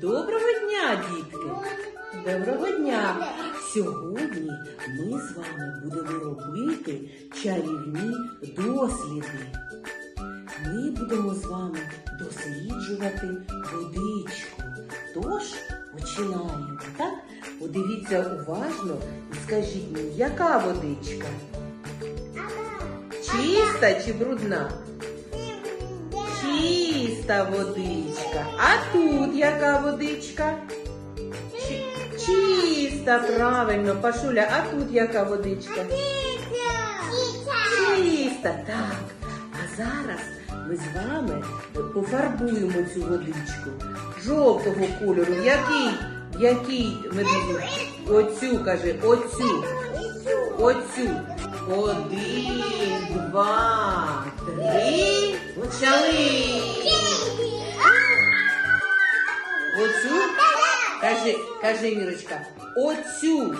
Доброго дня, дітки! Доброго дня! Сьогодні ми з вами будемо робити чарівні досліди. Ми будемо з вами досліджувати водичку. Тож починаємо, так? Подивіться уважно і скажіть мені, яка водичка? Чиста чи брудна? Чиста водичка. А тут яка водичка? Чиста, правильно, Пашуля, а тут яка водичка? Чиста, так. А зараз ми з вами пофарбуємо цю водичку жовтого кольору. Який? Який медузу? Оцю, каже, оцю. Оцю. Один, два, три. Почали. Оцю. Кажи, кажи, Мірочка. Оцю.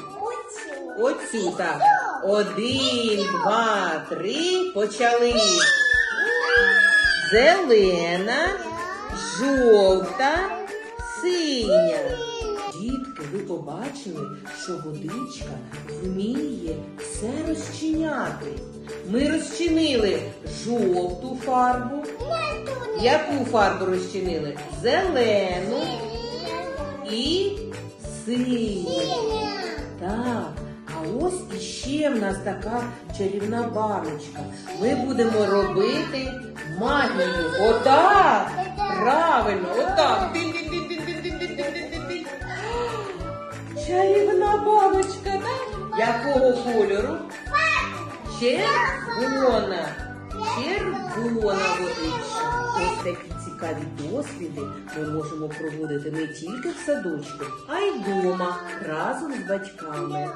Оцю, так. Один, два, три. Почали. Зелена, жовта, синя. Дітки, ви побачили, що водичка вміє все розчиняти. Ми розчинили жовту фарбу. Яку фарбу розчинили? Зелену і синя. Так, а ось іще в нас така чарівна баночка. Ми будемо робити магію. Отак! Правильно, отак. Чарівна баночка, так? Якого кольору? Червона. Червона водичка. Ось такі цікаві досліди ми можемо проводити не тільки в садочку, а й вдома разом з батьками.